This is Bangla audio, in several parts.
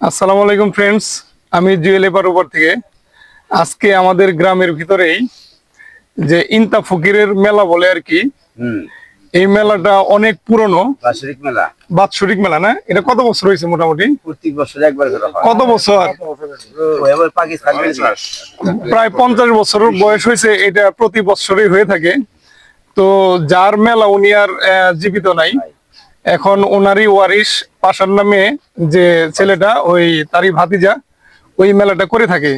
আসসালামু আলাইকুম ফ্রেন্ডস আমি জুয়েল এপার উপর থেকে। আজকে আমাদের গ্রামের ভিতরেই যে ইন্তা ফকিরের মেলা বলে আর কি এই মেলাটা অনেক পুরনো। বাৎসরিক মেলা। বাৎসরিক মেলা না? এটা কত বছর হয়েছে মোটামুটি? প্রত্যেক বছর একবার কত বছর? পাকিস্তান প্রায় পঞ্চাশ। বছর বয়স হয়েছে এটা প্রতি বছরই হয়ে থাকে। তো যার মেলা উনি আর আহ, জীবিত নাই। এখন ওনারই ওয়ারিশ পাশার নামে যে ছেলেটা ওই তারই ভাতিজা ওই মেলাটা করে থাকে।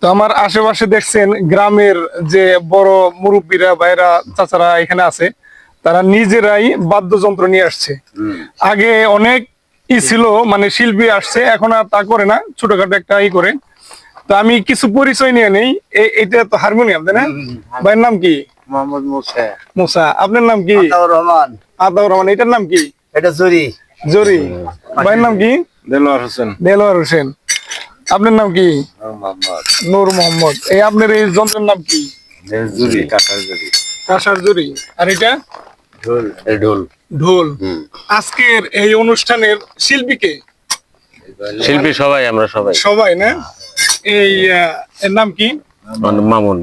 তো আমার আশেপাশে দেখছেন গ্রামের যে বড় মুরব্বীরা বাইরা চাচারা এখানে আছে তারা নিজেরাই বাদ্যযন্ত্র নিয়ে আসছে। আগে অনেক ই ছিল মানে শিল্পী আসছে এখন আর তা করে না ছোটখাটো একটা ই করে। তো আমি কিছু পরিচয় নিয়ে নেই এটা তো হারমোনিয়াম তাই না? ভাইয়ের নাম কি? মোহাম্মদ মুসা। মুসা। আপনার নাম কি? আতাউর রহমান। আতাউর রহমান এটার নাম কি? এটা জরি। জরি। ভাইয়ের নাম কি? দেলোয়ার হোসেন। দেলোয়ার হোসেন। আপনার নাম কি? নূর মোহাম্মদ। এই আপনার এই যন্ত্রের নাম কি? জরি কাটার জরি। কাঁসার জরি। আর এটা? ঢোল ঢোল। ঢোল। আজকের এই অনুষ্ঠানের শিল্পীকে শিল্পী সবাই আমরা সবাই। সবাই না? এই এর নাম কি? মামুন।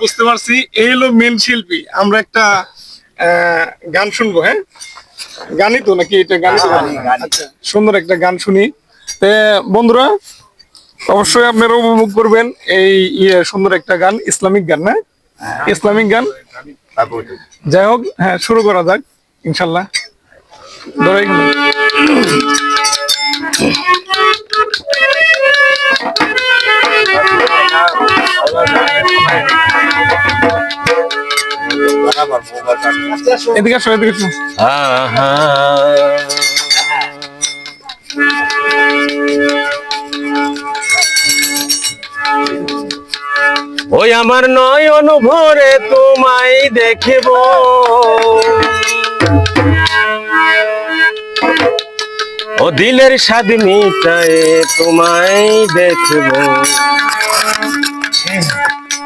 বুঝতে পারছি এই হলো মেন শিল্পী। আমরা একটা আহ, গান শুনব হ্যাঁ? গানই তো নাকি এটা গান? গানই, গানই। আচ্ছা সুন্দর একটা গান শুনি। তে বন্ধুরা অবশ্যই আপনারা উপভোগ করবেন এই ইয়ে সুন্দর একটা গান ইসলামিক গান না? ইসলামিক গান? যাই হোক হ্যাঁ শুরু করা যাক ইনশাল্লাহ। ধরে এখানে। এদিকে আসো এদিকে আসো। ওই আমার নয়ন ভরে তোমায় দেখব। ও দিলের স্বাদ মিটায়ে তোমায় দেখব।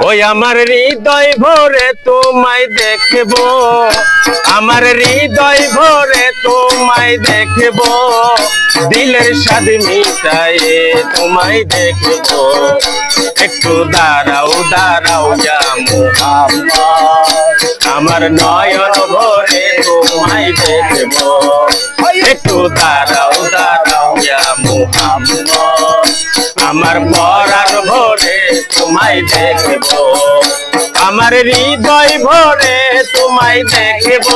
ওই আমার হৃদয় ভরে তোমায় দেখব। আমার হৃদয় ভরে তোমায় দেখব। দিলের স্বাদ মিটায়ে তোমায় দেখব। একটু দাঁড়াও দাঁড়াও মুহাম্মদ আমার নয়ন ভরে তোমায় দেখব। একটু দাঁড়াও দাঁড়াও ইয়া মুহাম্মদ আমার পরার ভরে তোমায় দেখব। আমার হৃদয় ভরে তোমায় দেখব।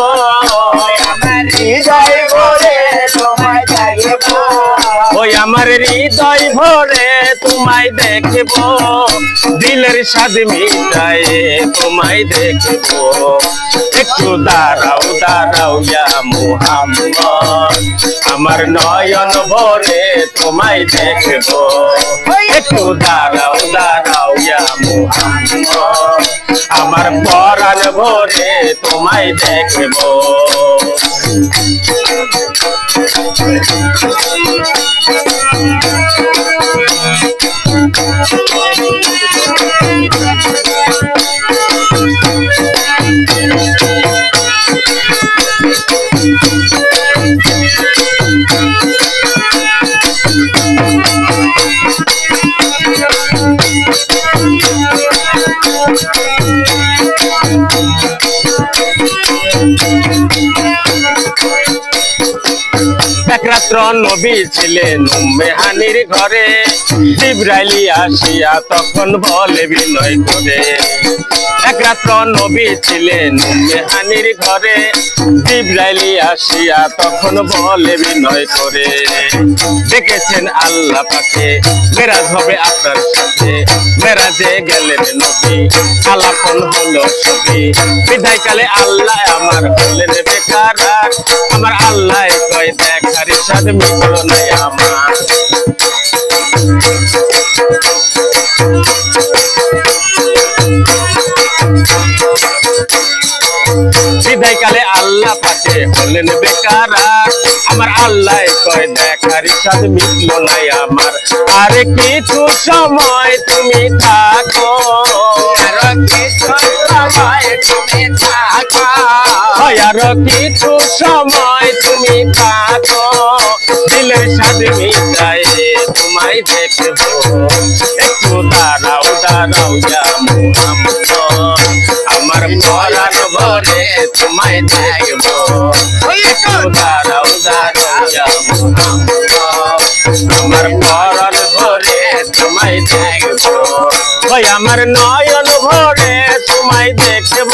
আমার হৃদয় আমার হৃদয় ভরে তোমায় দেখব। দিলের স্বাদ মিটায়ে তোমায় দেখব। একটু দাঁড়াও দাঁড়াও ইয়া মুহাম্মদ। আমার নয়ন ভরে তোমায় দেখব। একটু দাঁড়াও দাঁড়াও ইয়া মুহাম্মদ। আমার পরাণ ভরে তোমায় দেখব এক রাত্র নবী ছিলেন মেহানির ঘরে। জিব্রাইলি আসিয়া তখন বলে বিনয় করে, এক নবী ছিলেন মেহানির ঘরে। জিব্রাইলি আসিয়া তখন বলে বিনয় করে, দেখেছেন আল্লাহ পাকে, মেরাজ হবে আপনার সাথে। মেরাজে গেলেন নবী, আলাপন হলো ছবি বিদায়কালে আল্লাহ আমার হলেন বেকার। আমার আল্লাহ কয়, দেখার সাথে মিটল নাই আমার বিদায় আল্লাহ পাকে হলেন বেকারা। আমার আল্লাহ কয় দেখার সাথ মিটল নাই আমার। আরে কিছু সময় তুমি থাকো। আরও কিছু সময় তুমি থাকো। আরও কিছু সময় তুমি থাকো। দিলের সাথ মিটাই তোমায় দেখব। একটু দাঁড়াও দাঁড়াও যাব আমার পরাণ ভরে তোমায় দেখব। একটু দাঁড়াও দাঁড়াও যাব আমার পরাণ ভরে তোমায় দেখব। আমার নয়ন ভরে তোমায় দেখব।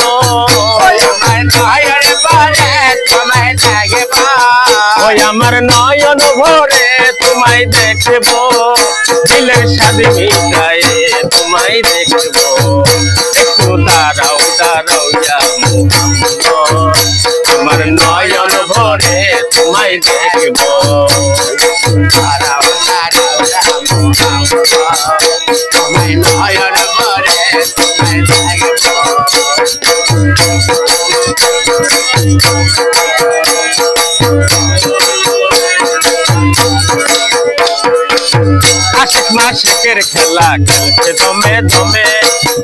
আমার আমার নয়ন ভরে তোমায় দেখব। দিলের সাথে মিটায় তোমায় দেখব। একটু দাঁড়াও দাঁড়াও আমার নয়ন ভরে তোমায় দেখব। দাঁড়াও দাঁড়াও তোমায় নয়ন পরে তোমায় দেখব। আশিক মাসিকের খেলা খেলছে দমে দমে।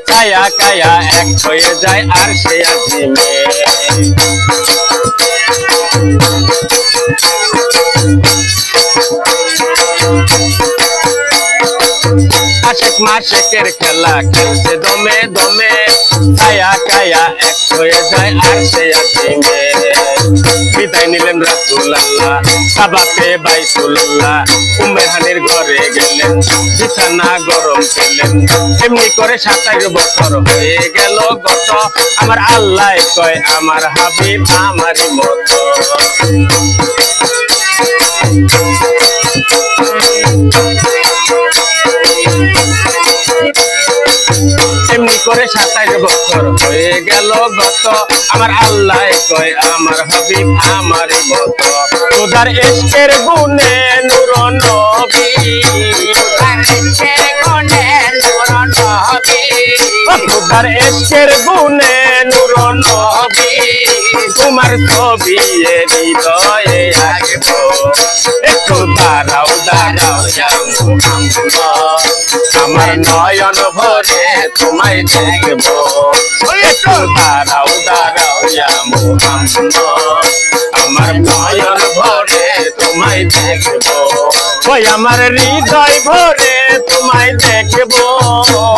কায়া কায়া এক হয়ে যায় আর সে আজিমে আশিক মাসিকের খেলা খেলছে দমে দমে। কায়া কায়া এক হয়ে যায় আর সে আজিমে বিদায় নিলেন রাসুল্লাহ কাবাতে বাইতুল্লাহ। উম্মেহানির ঘরে গেলেন, বিছানা গরম পেলেন। এমনি করে সাতাশ বছর হয়ে গেল গত। আমার আল্লাহ কয়, আমার হাবিব আমারই মতো। এমনি করে সাতাশ বছর হয়ে গেল গত আমার আল্লাহ কয় আমার হাবিব আমার মতো। তোদার এসকের গুণে নুর নবী। তোদার এসকের গুণে নুর নবী। তোমার ছবি এ হৃদয়ে একটু দাঁড়াও দাঁড়াও যাব আমার নয়ন ভরে তোমায় দেখব। একটু। দাঁড়াও দাঁড়াও যাব আমার নয়ন ভরে তোমায় দেখব। ওই আমার হৃদয় ভরে তোমায় দেখব।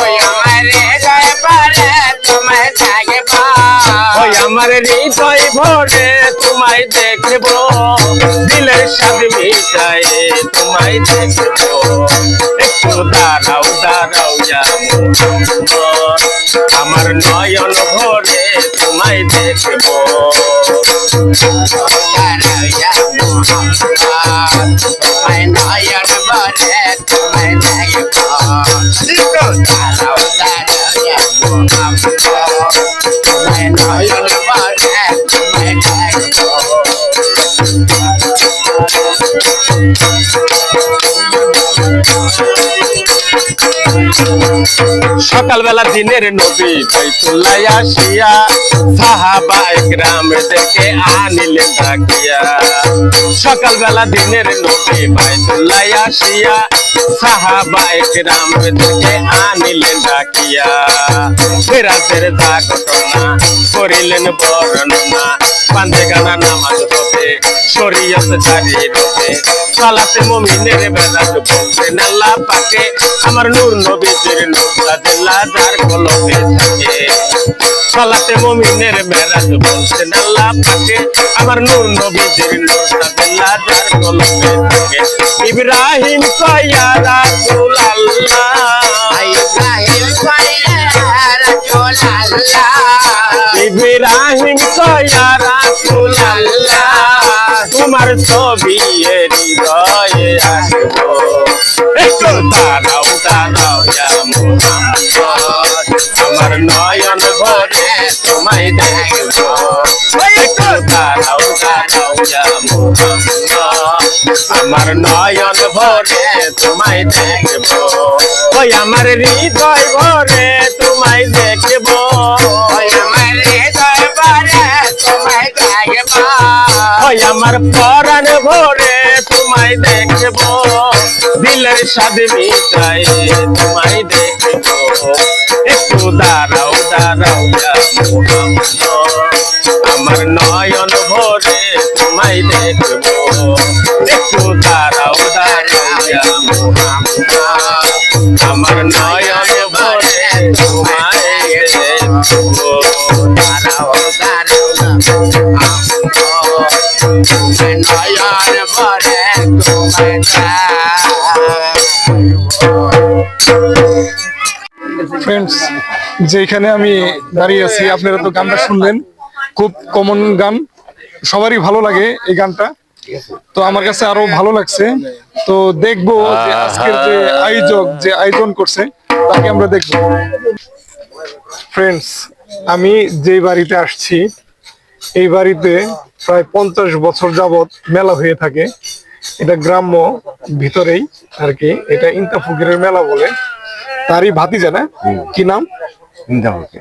ওই আমার হৃদয় পরে তোমায় দেখব। ওই আমার হৃদয় ভরে তোমায় দেখব। দিলের সাথে মিটায় তোমায় দেখব। একটু দাঁড়াও দাঁড়াও আমার নয়ন ভরে তোমায় দেখব। তোমায় নয়ন ভরে তোমায় দেখব। সকালবেলা দিনের নবী বাইতুল্লাহ আসিয়া, সাহাবা একরামদেরকে আনিলেন ডাকিয়া সকালবেলা দিনের নবী বাইতুল্লাহ আসিয়া, সাহাবা একরামদেরকে আনিলেন ডাকিয়া ফেরাতের যা ঘটনা করিলেন বর্ণনা পাঞ্জে গানা নামাজ হবে শরীয়ত জারি হবে। সালাতে মুমিনের বেলাজ বলতেন আল্লাহ পাকে আমার নূর নবীজির নূরটা দিল্লা যার কলমে থাকে। সালাতে মুমিনের বেলাজ বলতেন আল্লাহ পাকে আমার নূর নবীজির নূরটা দিল্লা যার কলমে থাকে। ইব্রাহিম কয়া রাসূল আল্লাহ ইব্রাহিম কয়া রাসূল আল্লাহ তোমার ছবি হৃদয়ে আসব। একটু দাঁড়াও দাঁড়াও আমার নয়ন ভরে তোমায় দেখব। একটু দাঁড়াও দাঁড়াও আমার নয়ন ভরে তোমায় দেখব। ওই আমার হৃদয় ভরে তোমায় দেখব। আমার পরাণ ভরে তোমায় দেখব। দিলের স্বাদ মিটাই তোমায় দেখব। একটু দাঁড়াও দাঁড়াও আমার নয়ন ভরে তোমায় দেখব। একটু দাঁড়াও দাঁড়াও আমার নয়ন ভরে তোমায় ফ্রেন্ডস যেখানে আমি দাঁড়িয়ে আছি, আপনারা তো গানটা শুনলেন। খুব কমন গান। সবারই ভালো লাগে এই গানটা। তো আমার কাছে আরও ভালো লাগছে। তো দেখব যে আজকের যে আয়োজক, যে আয়োজন করছে, তাকে আমরা দেখব। ফ্রেন্ডস আমি যে বাড়িতে আসছি, এই বাড়িতে প্রায় পঞ্চাশ বছর যাবত মেলা হয়ে থাকে। এটা গ্রাম্য ভিতরেই আর কি। এটা ইন্তা ফকিরের মেলা বলে। তারই ভাতিজা না? কি নাম?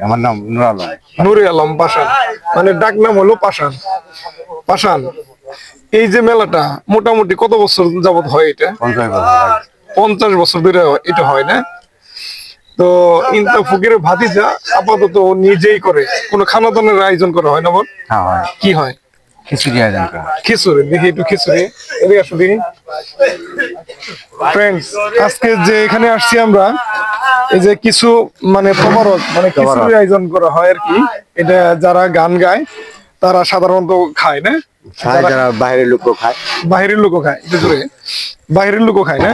আমার নাম নুর আলম। নুরে আলম পাশান মানে ডাক নাম হলো পাশান পাশান এই যে মেলাটা মোটামুটি কত বছর যাবত হয় এটা? পঞ্চাশ বছর ধরে এটা হয় না? তো ইন্তা ফকিরের ভাতিজা আপাতত নিজেই করে। কোনো খানা দানের আয়োজন করা হয় না বল? হ্যাঁ। কি হয়? খিচুড়ি আয়োজন করা খিচুড়ি দেখি একটু খিচুড়ি। এদিকে আসো দেখি। ফ্রেন্ডস আজকে যে এখানে আসছি আমরা এই যে কিছু মানে মানে খিচুড়ি আয়োজন করা হয় আর কি। এটা যারা গান গায় তারা সাধারণত খায় না? খায় যারা বাইরের লোকও খায়। বাহিরের লোকও খায় বাহিরের লোকও খায় না?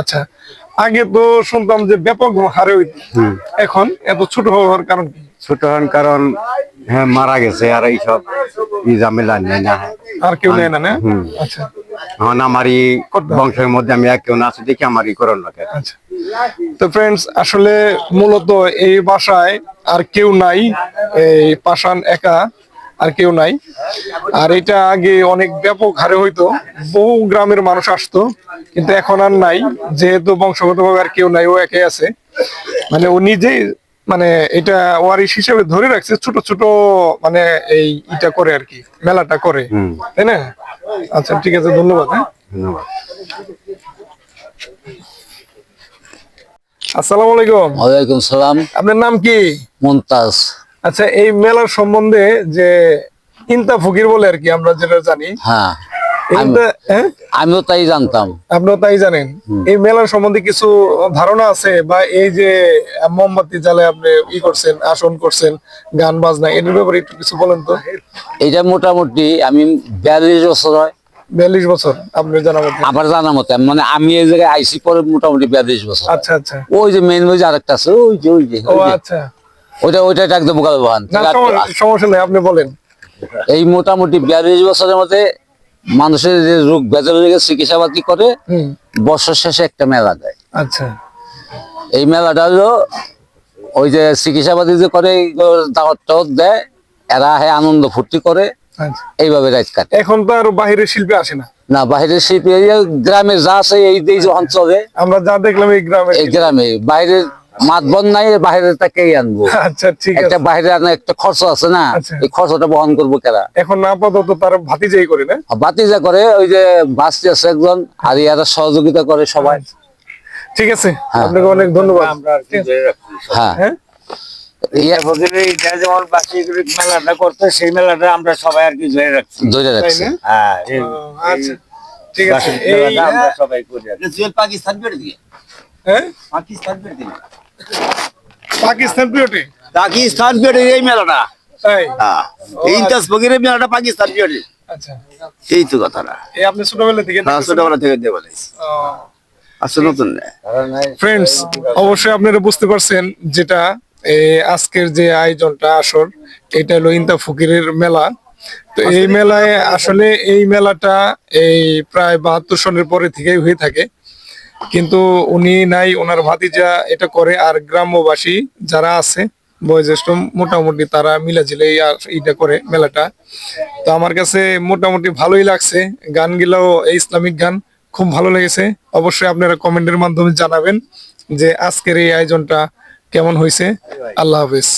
আচ্ছা। আগে তো শুনতাম যে ব্যাপক হারে এখন এত ছোট হওয়ার কারণ ছোট হন কারণ হ্যাঁ মারা গেছে আর এইসব ঝামেলা নেই না। আর কেউ নেয় না না? আচ্ছা। এখন আমারই বংশের মধ্যে আমি এক কেউ না আছে দেখি আমারই করণ লাগে। আচ্ছা। তো ফ্রেন্ডস আসলে মূলত এই বাসায় আর কেউ নাই এই পাষাণ একা আর কেউ নাই। আর এটা আগে অনেক ব্যাপক হারে হইতো বহু গ্রামের মানুষ আসতো কিন্তু এখন আর নাই যেহেতু বংশগতভাবে আর কেউ নাই ও একাই আছে। মানে ও নিজেই মানে এটা ওয়ারিশ হিসেবে ধরে রাখছে ছোট ছোট মানে এই এটা করে আর কি মেলাটা করে। তাই না? আচ্ছা ঠিক আছে ধন্যবাদ হ্যাঁ। ধন্যবাদ। আসসালামু আলাইকুম। ওয়ালাইকুম সালাম। আপনার নাম কি? মুমতাজ আচ্ছা এই মেলার সম্বন্ধে যে ইন্তা ফকির বলে আর কি আমরা যেটা জানি হ্যাঁ। আমিও তাই জানতাম। আপনারা তাই জানেন। এই মেলার সম্বন্ধে কিছু ধারণা আছে? বা এই যে মোমবাতি জ্বালে আপনি ই করছেন আসন করছেন গান বাজনা এটার ব্যাপারে একটু কিছু বলেন তো। এটা মোটামুটি আমি বিয়াল্লিশ বছর হয়। বিয়াল্লিশ বছর আপনার জানা মতে। আবার জানা মতে মানে আমি এই জায়গায় আইসি পরে মোটামুটি বিয়াল্লিশ বছর। আচ্ছা আচ্ছা। ওই যে মেইন ওই যে আরেকটা আছে ওই যে ওই যে ও আচ্ছা। ওইটা ওইটা একদম বাহান। সমস্যা- সমস্যা নেই আপনি বলেন। এই মোটামুটি বিয়াল্লিশ বছরের মধ্যে মানুষের যে রোগ বেজার লেগে চিকিৎসা পাতি করে বছর শেষে একটা মেলা দেয়। আচ্ছা। এই মেলাটা হলো ওই যে চিকিৎসা পাতি যে করে দাওয়াত টাওয়াত দেয় এরা হে আনন্দ ফুর্তি করে আচ্ছা। এইভাবে রাত কাটে। এখন তো আর বাহিরের শিল্পী আসে না। না বাইরের শিল্পী গ্রামে যা আছে এই এই যে অঞ্চলে আমরা যা দেখলাম এই গ্রামে এই গ্রামে বাইরের মাতবন নাই বাইরে তাকেই আনব। আচ্ছা ঠিক একটা বাইরে আনা একটা খরচ আছে না আচ্ছা। এই খরচটা বহন করব কেরা? এখন আপাতত তার ভাতিজাই করে না? যা করে ওই যে বাসটি আছে একজন আর ইয়ারা সহযোগিতা করে সবাই। ঠিক আছে আপনাকে অনেক ধন্যবাদ। হ্যাঁ। হ্যাঁ? যেমন বাসি মেলাটা করতে সেই মেলাটা আমরা সবাই আর কি ধরে রাখছি। ধরে রাখছে না? হ্যাঁ আচ্ছা ঠিক আছে। আমরা সবাই করি পাকিস্তান বেড়ে দিয়ে। হ্যাঁ? পাকিস্তান বেড়ে দিয়ে। পাকিস্তান পিরিয়ডে পাকিস্তান বেড়ে এই মেলাটা। হ্যাঁ। এই ইন্টাস ফকিরের মেলাটা পাকিস্তান বেড়ে আচ্ছা। এই তো কথাটা। এই আপনি ছোটবেলা থেকে না ছোটবেলা থেকে দেবো আসলে নতুন না? ফ্রেন্ডস অবশ্যই আপনারা বুঝতে পারছেন যেটা আজকের যে আয়োজনটা আসর এটা হলো ইন্তা ফকিরের মেলা। তো এই মেলায় আসলে এই মেলাটা এই প্রায় বাহাত্তর সনের পরে থেকেই হয়ে থাকে। কিন্তু উনি নাই, ওনার ভাতিজা এটা করে আর গ্রাম্যবাসী যারা আছে, বয়োজ্যেষ্ঠ, মোটামুটি তারা মিলাঝিলে এটা করে মেলাটা। তো আমার কাছে মোটামুটি ভালোই লাগছে, গানগুলাও ইসলামিক গান খুব ভালো লেগেছে। অবশ্যই আপনারা কমেন্টের মাধ্যমে জানাবেন যে আজকের এই আয়োজনটা কেমন হয়েছে। আল্লাহ হাফেজ।